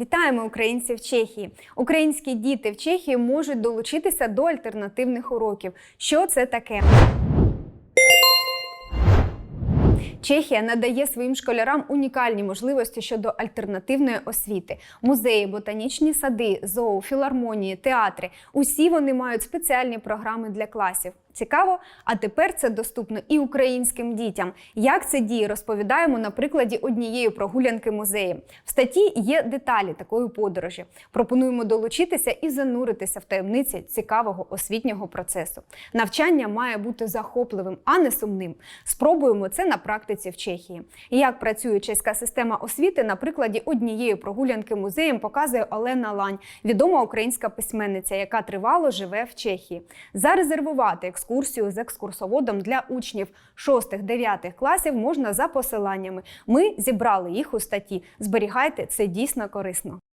Вітаємо українців в Чехії. Українські діти в Чехії можуть долучитися до альтернативних уроків. Що це таке? Чехія надає своїм школярам унікальні можливості щодо альтернативної освіти. Музеї, ботанічні сади, зоо, філармонії, театри усі вони мають спеціальні програми для класів. Цікаво, а тепер це доступно і українським дітям. Як це діє, розповідаємо на прикладі однієї прогулянки музею. В статті є деталі такої подорожі. Пропонуємо долучитися і зануритися в таємниці цікавого освітнього процесу. Навчання має бути захопливим, а не сумним. Спробуємо це на практиці в Чехії. Як працює чеська система освіти на прикладі однієї прогулянки музеєм показує Олена Лань, відома українська письменниця, яка тривало живе в Чехії. Зарезервувати екскурсію з екскурсоводом для учнів 6-9 класів можна за посиланнями. Ми зібрали їх у статті. Зберігайте, це дійсно корисно.